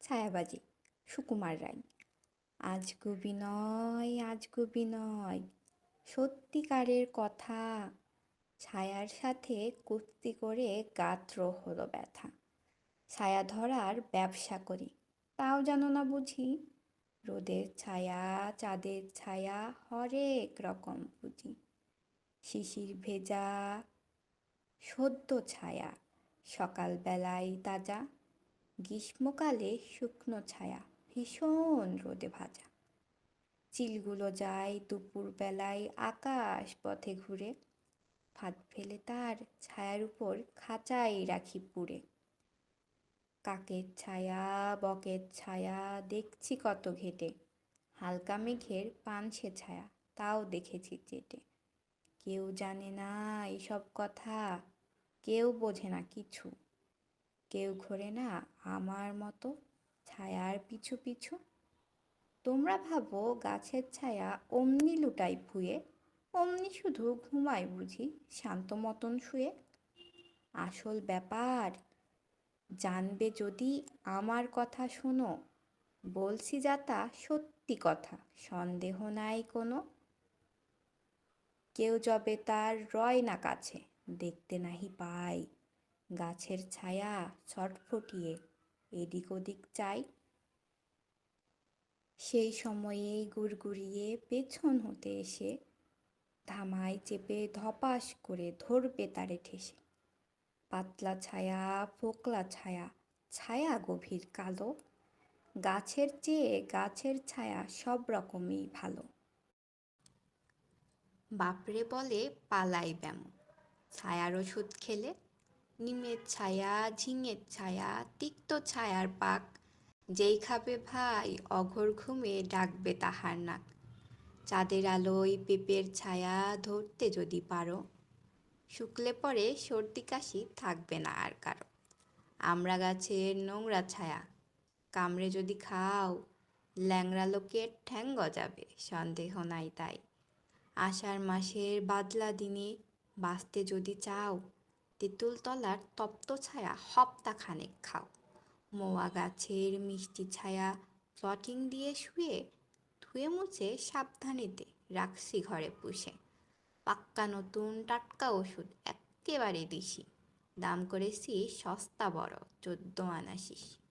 ছায়াবাজি, সুকুমার রায়। আজ গুবি নয় আজ গুবি নয় সত্যিকারের কথা। ছায়ার সাথে কুস্তি করে গাত্র হলো ব্যথা। ছায়া ধরার ব্যবসা করি, তাও জানো না বুঝি। রোদের ছায়া, চাঁদের ছায়া, হরেক রকম বুঝি শিশির ভেজা, সদ্য ছায়া সকালবেলায় তাজা। গ্রীষ্মকালে শুকনো ছায়া, ভীষণ রোদে ভাজা। চিলগুলো যায় দুপুর বেলায় আকাশ পথে ঘুরে। ফাঁদ ফেলে তার ছায়ার উপর খাঁচাই রাখি পুড়ে। কাকের ছায়া, বকের ছায়া, দেখছি কত ঘেটে। হালকা মেঘের পানসে ছায়া, তাও দেখেছি চেটে। কেউ জানে না এসব কথা, কেউ বোঝে না কিছু। কেউ ঘোরে না আমার মতো ছায়ার পিছু পিছু। তোমরা ভাবো গাছের ছায়া অমনি লুটাই ফুয়ে, অমনি শুধু ঘুমায় বুঝি শান্ত মতন শুয়ে। আসল ব্যাপার, জানবে যদি আমার কথা শোনো, বলছি যাতা সত্যি কথা, সন্দেহ নাই কোনো। কেউ যবে তার রয় না কাছে, দেখতে নাহি পাই গাছের ছায়া ছটফটিয়ে এদিক ওদিক চাই। সেই সময়ে গুড়গুড়িয়ে পেছন হতে এসে ধামায় চেপে ধপাস করে ধরবে তারে ঠেসে। পাতলা ছায়া, ফোকলা ছায়া ছায়া গভীর কালো। গাছের চেয়ে গাছের ছায়া সব রকমই ভালো। বাপরে বলে, পালাই ব্যাম। ছায়ার ওষুধ খেলে নিমের ছায়া, ঝিঙের ছায়া, তিক্ত ছায়ার পাক, যেই খাবে ভাই, অঘর ঘুমে ডাকবে তাহার নাক। চাঁদের আলোয় পেঁপের ছায়া ধরতে যদি পারো, শুকলে পরে সর্দি কাশি থাকবে না আর কারও। আমরা গাছের নোংরা ছায়া, কামড়ে যদি খাও, ল্যাংড়া লোকের ঠ্যাং গজাবে, সন্দেহ নাই তাই। আষাঢ় মাসের বাদলা দিনে বাঁচতে যদি চাও তেঁতুল তলার তপ্ত ছায়া হপ্তা খানেক খাও। মোয়া গাছের মিষ্টি ছায়া প্লটিং দিয়ে শুয়ে ধুয়ে মুছে সাবধানেতে রাখছি ঘরে পুষে। পাক্কা নতুন টাটকা ওষুধ একেবারে দিছি দাম করেছি সস্তা বড়, চোদ্দ আনা শিশি।